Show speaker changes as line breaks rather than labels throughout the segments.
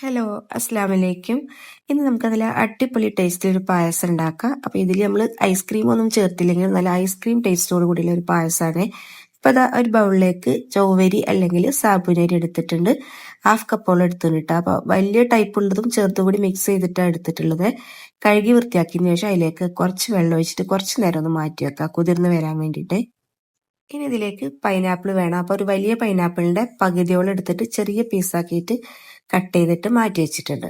Hello അസ്സാം വലൈക്കും ഇന്ന് നമുക്ക് നല്ല അടിപൊളി ടേസ്റ്റിൽ ഒരു പായസം ഉണ്ടാക്കാം. അപ്പോൾ ഇതിൽ നമ്മൾ ഐസ്ക്രീം ഒന്നും ചേർത്തില്ലെങ്കിൽ നല്ല ഐസ്ക്രീം ടേസ്റ്റോട് കൂടിയുള്ള ഒരു പായസമാണ് അപ്പോൾ അതാ ഒരു ബൗളിലേക്ക് ചൊവ്വരി അല്ലെങ്കിൽ സാബുനരി എടുത്തിട്ടുണ്ട്. ഹാഫ് കപ്പോളം എടുത്തിട്ടുണ്ട് അപ്പോൾ വലിയ ടൈപ്പ് ഉള്ളതും ചേർത്തും കൂടി മിക്സ് ചെയ്തിട്ടാണ് എടുത്തിട്ടുള്ളത്. കഴുകി വൃത്തിയാക്കിയതിന് ശേഷം അതിലേക്ക് കുറച്ച് വെള്ളം ഒഴിച്ചിട്ട് കുറച്ച് നേരം ഒന്ന് മാറ്റി വെക്കാം കുതിർന്ന് വരാൻ വേണ്ടിയിട്ട്. ഇനി ഇതിലേക്ക് പൈനാപ്പിൾ വേണം. അപ്പോൾ ഒരു വലിയ പൈനാപ്പിളിന്റെ പകുതിയോളം എടുത്തിട്ട് ചെറിയ പീസാക്കിയിട്ട് കട്ട് ചെയ്തിട്ട് മാറ്റി വെച്ചിട്ടുണ്ട്.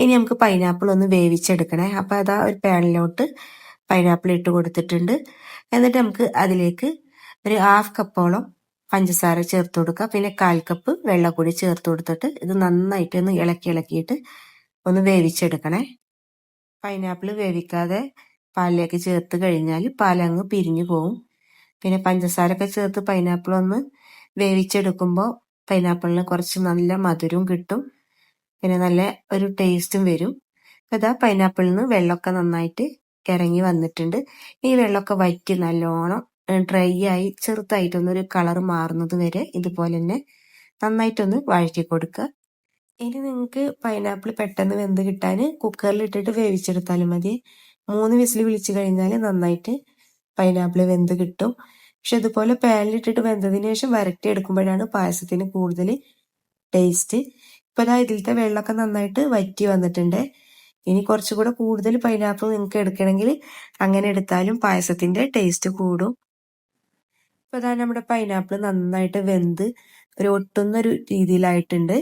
ഇനി നമുക്ക് പൈനാപ്പിൾ ഒന്ന് വേവിച്ചെടുക്കണേ. അപ്പോൾ അതാ ഒരു പാനിലോട്ട് പൈനാപ്പിൾ ഇട്ട് കൊടുത്തിട്ടുണ്ട്. എന്നിട്ട് നമുക്ക് അതിലേക്ക് ഒരു ഹാഫ് കപ്പോളം പഞ്ചസാര ചേർത്ത് കൊടുക്കുക പിന്നെ കാൽ കപ്പ് വെള്ളം കൂടി ചേർത്ത് കൊടുത്തിട്ട് ഇത് നന്നായിട്ട് ഒന്ന് ഇളക്കി ഇളക്കിയിട്ട് ഒന്ന് വേവിച്ചെടുക്കണേ. പൈനാപ്പിൾ വേവിക്കാതെ പാലിലേക്ക് ചേർത്ത് കഴിഞ്ഞാൽ പാലങ്ങ് പിരിഞ്ഞു പോകും പിന്നെ പഞ്ചസാരൊക്കെ ചേർത്ത് പൈനാപ്പിൾ ഒന്ന് വേവിച്ചെടുക്കുമ്പോൾ പൈനാപ്പിളിന് കുറച്ച് നല്ല മധുരവും കിട്ടും. പിന്നെ നല്ല ഒരു ടേസ്റ്റും വരും. ഇതാ പൈനാപ്പിളിൽ നിന്ന് വെള്ളമൊക്കെ നന്നായിട്ട് ഇറങ്ങി വന്നിട്ടുണ്ട്. ഈ വെള്ളമൊക്കെ വറ്റി നല്ലോണം ഡ്രൈ ആയി ചെറുതായിട്ടൊന്നൊരു കളർ മാറുന്നത് വരെ ഇതുപോലെ തന്നെ നന്നായിട്ടൊന്ന് വഴറ്റി കൊടുക്കുക. ഇനി നിങ്ങൾക്ക് പൈനാപ്പിൾ പെട്ടെന്ന് വെന്ത് കിട്ടാൻ കുക്കറിൽ ഇട്ടിട്ട് വേവിച്ചെടുത്താലും മതി. മൂന്ന് വിസിൽ വിളിച്ചു കഴിഞ്ഞാൽ നന്നായിട്ട് പൈനാപ്പിൾ വെന്ത് കിട്ടും. പക്ഷെ ഇതുപോലെ പാനിലിട്ടിട്ട് വെന്തതിന് ശേഷം വരട്ടി എടുക്കുമ്പോഴാണ് പായസത്തിന് കൂടുതൽ ടേസ്റ്റ് ഇപ്പൊ ഇതാ ഇതിലത്തെ വെള്ളമൊക്കെ നന്നായിട്ട് വറ്റി വന്നിട്ടുണ്ട്. ഇനി കുറച്ചുകൂടെ കൂടുതൽ പൈനാപ്പിൾ നിങ്ങൾക്ക് എടുക്കണമെങ്കിൽ അങ്ങനെ എടുത്താലും പായസത്തിന്റെ ടേസ്റ്റ് കൂടും. ഇപ്പൊ ഇതാ നമ്മുടെ പൈനാപ്പിൾ നന്നായിട്ട് വെന്ത് ഒരു ഒട്ടുന്ന ഒരു രീതിയിലായിട്ടുണ്ട്.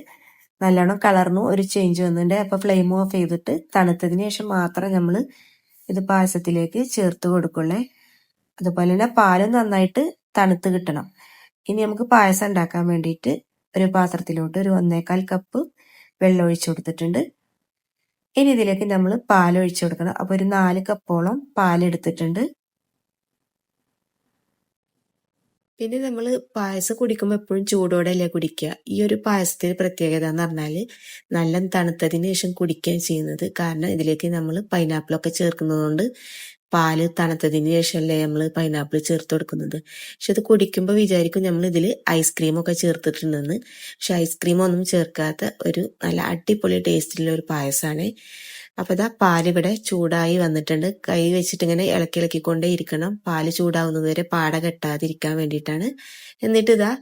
നല്ലോണം കളറിനും ഒരു ചേഞ്ച് വന്നിട്ടുണ്ട്. അപ്പൊ ഫ്ലെയിം ഓഫ് ചെയ്തിട്ട് തണുത്തതിന് ശേഷം മാത്രം നമ്മൾ ഇത് പായസത്തിലേക്ക് ചേർത്ത് കൊടുക്കുള്ളേ. അതുപോലെ തന്നെ പാലും നന്നായിട്ട് തണുത്ത് കിട്ടണം. ഇനി നമുക്ക് പായസം ഉണ്ടാക്കാൻ വേണ്ടിയിട്ട് ഒരു പാത്രത്തിലോട്ട് ഒരു ഒന്നേകാൽ കപ്പ് വെള്ളം ഒഴിച്ചു കൊടുത്തിട്ടുണ്ട്. ഇനി ഇതിലേക്ക് നമ്മൾ പാൽ ഒഴിച്ചു കൊടുക്കണം. അപ്പോൾ ഒരു നാല് കപ്പോളം പാൽ എടുത്തിട്ടുണ്ട്. പിന്നെ നമ്മൾ പായസം കുടിക്കുമ്പോൾ എപ്പോഴും ചൂടോടെ അല്ലേ കുടിക്കുക? ഈ ഒരു പായസത്തിന് പ്രത്യേകത എന്ന് പറഞ്ഞാൽ നല്ല തണുത്തതിന് ശേഷം കുടിക്കുകയും ചെയ്യുന്നത്. കാരണം ഇതിലേക്ക് നമ്മൾ പൈനാപ്പിളൊക്കെ ചേർക്കുന്നതുകൊണ്ട് പാൽ തണുത്തതിന് ശേഷമല്ലേ നമ്മൾ പൈനാപ്പിൾ ചേർത്ത് കൊടുക്കുന്നത്. പക്ഷെ അത് കുടിക്കുമ്പോൾ വിചാരിക്കും നമ്മൾ ഇതിൽ ഐസ്ക്രീമൊക്കെ ചേർത്തിട്ടുണ്ടെന്ന്. പക്ഷെ ഐസ്ക്രീം ഒന്നും ചേർക്കാത്ത ഒരു നല്ല അടിപൊളി ടേസ്റ്റിലുള്ള ഒരു പായസമാണ് അപ്പോൾ ഇതാ പാലിവിടെ ചൂടായി വന്നിട്ടുണ്ട്. കൈ വെച്ചിട്ട് ഇങ്ങനെ ഇളക്കി ഇളക്കിക്കൊണ്ടേ ഇരിക്കണം. പാൽ ചൂടാവുന്നത് വരെ പാട കെട്ടാതിരിക്കാൻ വേണ്ടിയിട്ടാണ്. എന്നിട്ട് ഇതാ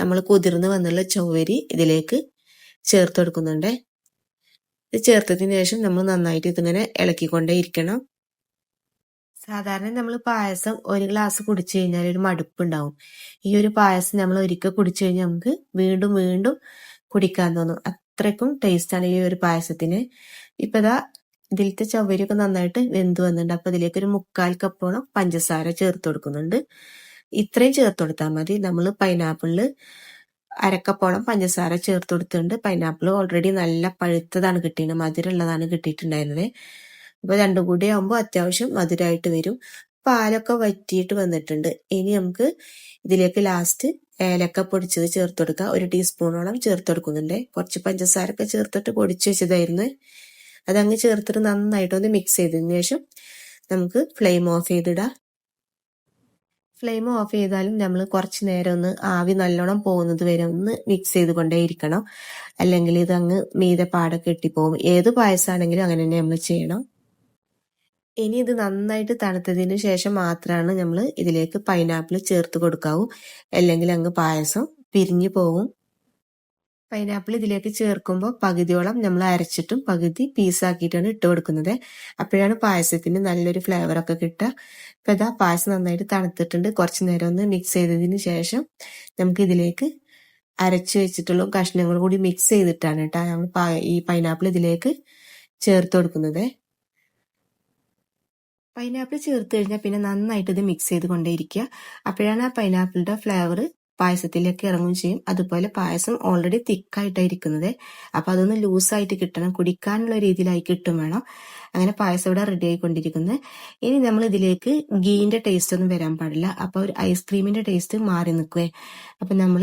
നമ്മൾ കുതിർന്ന് വന്നുള്ള ചൊവ്വരി ഇതിലേക്ക് ചേർത്ത് കൊടുക്കുന്നുണ്ട്. ഇത് ചേർത്തതിന് ശേഷം നമ്മൾ നന്നായിട്ട് ഇതിങ്ങനെ ഇളക്കിക്കൊണ്ടേ ഇരിക്കണം. സാധാരണ നമ്മൾ പായസം ഒരു ഗ്ലാസ് കുടിച്ചു കഴിഞ്ഞാൽ ഒരു മടുപ്പുണ്ടാവും. ഈ ഒരു പായസം നമ്മൾ ഒരിക്കൽ കുടിച്ചു കഴിഞ്ഞാൽ നമുക്ക് വീണ്ടും വീണ്ടും കുടിക്കാൻ തോന്നും. അത്രയ്ക്കും ടേസ്റ്റാണ് ഈ ഒരു പായസത്തിന്. ഇപ്പൊ ഇതാ ഇതിലത്തെ ചവരിയൊക്കെ നന്നായിട്ട് വെന്ത് വന്നിട്ടുണ്ട്. അപ്പൊ ഇതിലേക്ക് ഒരു മുക്കാൽ കപ്പോളം പഞ്ചസാര ചേർത്ത് കൊടുക്കുന്നുണ്ട്. ഇത്രയും ചേർത്ത് കൊടുത്താൽ മതി. നമ്മൾ പൈനാപ്പിളിൽ അരക്കപ്പോളം പഞ്ചസാര ചേർത്ത് കൊടുത്തിട്ടുണ്ട്. പൈനാപ്പിൾ ഓൾറെഡി നല്ല പഴുത്തതാണ് കിട്ടിയത്. മധുരമുള്ളതാണ് കിട്ടിയിട്ടുണ്ടായിരുന്നത്. അപ്പൊ രണ്ടും കൂടി ആകുമ്പോൾ അത്യാവശ്യം മധുരമായിട്ട് വരും. പാലൊക്കെ വറ്റിയിട്ട് വന്നിട്ടുണ്ട്. ഇനി നമുക്ക് ഇതിലേക്ക് ലാസ്റ്റ് ഏലക്ക പൊടിച്ചത് ചേർത്ത് കൊടുക്കുക ഒരു ടീസ്പൂണോളം ചേർത്ത് കൊടുക്കുന്നുണ്ട്. കുറച്ച് പഞ്ചസാരൊക്കെ ചേർത്തിട്ട് പൊടിച്ചു വെച്ചതായിരുന്നു. അതങ്ങ് ചേർത്തിട്ട് നന്നായിട്ടൊന്ന് മിക്സ് ചെയ്തതിന് ശേഷം നമുക്ക് ഫ്ലെയിം ഓഫ് ചെയ്തിടാം. ഫ്ലെയിം ഓഫ് ചെയ്താലും നമ്മൾ കുറച്ച് നേരം ഒന്ന് ആവി നല്ലോണം പോകുന്നത് വരെ ഒന്ന് മിക്സ് ചെയ്ത് കൊണ്ടേയിരിക്കണം അല്ലെങ്കിൽ ഇത് അങ്ങ് മീതെ പാടൊക്കെ കെട്ടിപ്പോകും ഏത് പായസമാണെങ്കിലും അങ്ങനെ തന്നെ നമ്മൾ ചെയ്യണം. ഇനി ഇത് നന്നായിട്ട് തണുത്തതിന് ശേഷം മാത്രമാണ് നമ്മൾ ഇതിലേക്ക് പൈനാപ്പിൾ ചേർത്ത് കൊടുക്കാവൂ. അല്ലെങ്കിൽ അങ്ങ് പായസം പിരിഞ്ഞു പോവും. പൈനാപ്പിൾ ഇതിലേക്ക് ചേർക്കുമ്പോൾ പകുതിയോളം നമ്മൾ അരച്ചിട്ടും പകുതി പീസാക്കിയിട്ടാണ് ഇട്ട് കൊടുക്കുന്നത്. അപ്പോഴാണ് പായസത്തിന് നല്ലൊരു ഫ്ലേവർ ഒക്കെ കിട്ടുക. അപ്പം ഇതാ പായസം നന്നായിട്ട് തണുത്തിട്ടുണ്ട്. കുറച്ച് നേരം ഒന്ന് മിക്സ് ചെയ്തതിന് ശേഷം നമുക്ക് ഇതിലേക്ക് അരച്ച് വെച്ചിട്ടുള്ള കഷ്ണങ്ങൾ കൂടി മിക്സ് ചെയ്തിട്ടാണ് കേട്ടോ നമ്മൾ ഈ പൈനാപ്പിൾ ഇതിലേക്ക് ചേർത്ത് കൊടുക്കുന്നത്. പൈനാപ്പിൾ ചേർത്ത് കഴിഞ്ഞാൽ പിന്നെ നന്നായിട്ട് ഇത് മിക്സ് ചെയ്ത് കൊണ്ടേയിരിക്കുക. അപ്പോഴാണ് ആ പൈനാപ്പിളിന്റെ ഫ്ലേവർ പായസത്തിലേക്ക് ഇറങ്ങുകയും ചെയ്യും. അതുപോലെ പായസം ഓൾറെഡി തിക്കായിട്ടായിരിക്കുന്നത്. അപ്പൊ അതൊന്ന് ലൂസായിട്ട് കിട്ടണം. കുടിക്കാനുള്ള രീതിയിലായി കിട്ടും വേണം. അങ്ങനെ പായസം ഇവിടെ റെഡി ആയിക്കൊണ്ടിരിക്കുന്നത് ഇനി നമ്മൾ ഇതിലേക്ക് ഗീന്റെ ടേസ്റ്റ് ഒന്നും വരാൻ പാടില്ല. അപ്പോൾ ഒരു ഐസ്ക്രീമിന്റെ ടേസ്റ്റ് മാറി നിൽക്കുവേ. അപ്പൊ നമ്മൾ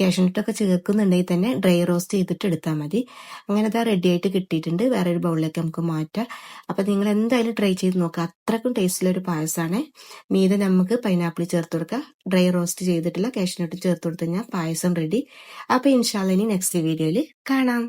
കാഷ്നട്ടൊക്കെ ചേർക്കുന്നുണ്ടെങ്കിൽ തന്നെ ഡ്രൈ റോസ്റ്റ് ചെയ്തിട്ട് എടുത്താൽ മതി. അങ്ങനെ അത് റെഡി ആയിട്ട് കിട്ടിയിട്ടുണ്ട്. വേറെ ഒരു ബൗളിലേക്ക് നമുക്ക് മാറ്റാം. അപ്പൊ നിങ്ങൾ എന്തായാലും ട്രൈ ചെയ്ത് നോക്കുക അത്രക്കും ടേസ്റ്റുള്ള ഒരു പായസമാണ്. മീതെ നമുക്ക് പൈനാപ്പിൾ ചേർത്ത് കൊടുക്കുക ഡ്രൈ റോസ്റ്റ് ചെയ്തിട്ടുള്ള കാഷ്നട്ട് ചേർത്ത് കൊടുത്തു കഴിഞ്ഞാൽ പായസം റെഡി അപ്പൊ ഇൻഷാല്ല ഇനി നെക്സ്റ്റ് വീഡിയോയിൽ കാണാം.